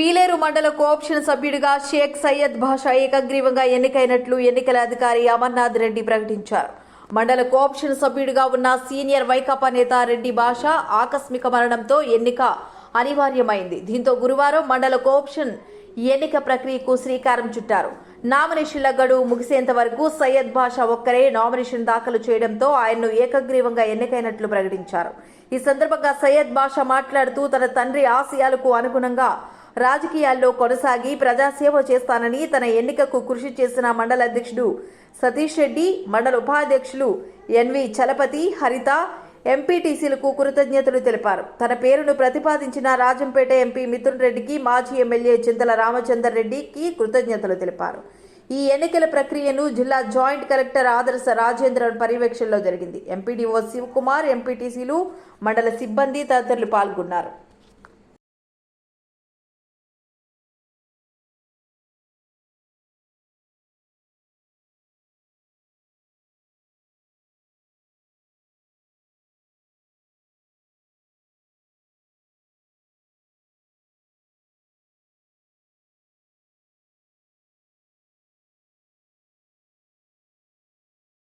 పీలేరు మండల కోఆప్షన్ సభ్యుడిగా షేక్ సయ్యద్ భాషా ఏకగ్రీవంగా ఎన్నికైనట్లు ఎన్నికల అధికారి అమర్నాథ్ రెడ్డి ప్రకటించారు. మండల కోఆప్షన్ సభ్యుడిగా ఉన్న సీనియర్ వైకాపా నేత రెడ్డి భాష ఆకస్మిక మరణంతో ఎన్నిక అనివార్యమైంది. దీంతో గురువారం మండల కోఆప్షన్ ఎన్నిక ప్రక్రియకు శ్రీకారం చుట్టారు. నామినేషన్ల గడువు ముగిసేంత వరకు సయ్యద్ భాషా ఒక్కరే నామినేషన్ దాఖలు చేయడంతో ఆయన్ను ఏకగ్రీవంగా ఎన్నికైనట్లు ప్రకటించారు. ఈ సందర్భంగా సయ్యద్ భాషా మాట్లాడుతూ తన తండ్రి ఆశయాలకు అనుగుణంగా రాజకీయాల్లో కొనసాగి ప్రజాసేవ చేస్తానని తన ఎన్నికకు కృషి చేసిన మండల అధ్యక్షుడు సతీష్ రెడ్డి మండల ఉపాధ్యక్షులు ఎన్వి చలపతి హరిత ఎంపీటీసీలకు కృతజ్ఞతలు తెలిపారు. తన పేరును ప్రతిపాదించిన రాజంపేట ఎంపీ మిథున్ రెడ్డికి మాజీ ఎమ్మెల్యే చింతల రామచందర్ రెడ్డికి కృతజ్ఞతలు తెలిపారు. ఈ ఎన్నికల ప్రక్రియను జిల్లా జాయింట్ కలెక్టర్ ఆదర్శ రాజేంద్రన్ పర్యవేక్షణలో జరిగింది. ఎంపీడీఓ శివకుమార్ ఎంపీటీసీలు మండల సిబ్బంది తదితరులు పాల్గొన్నారు.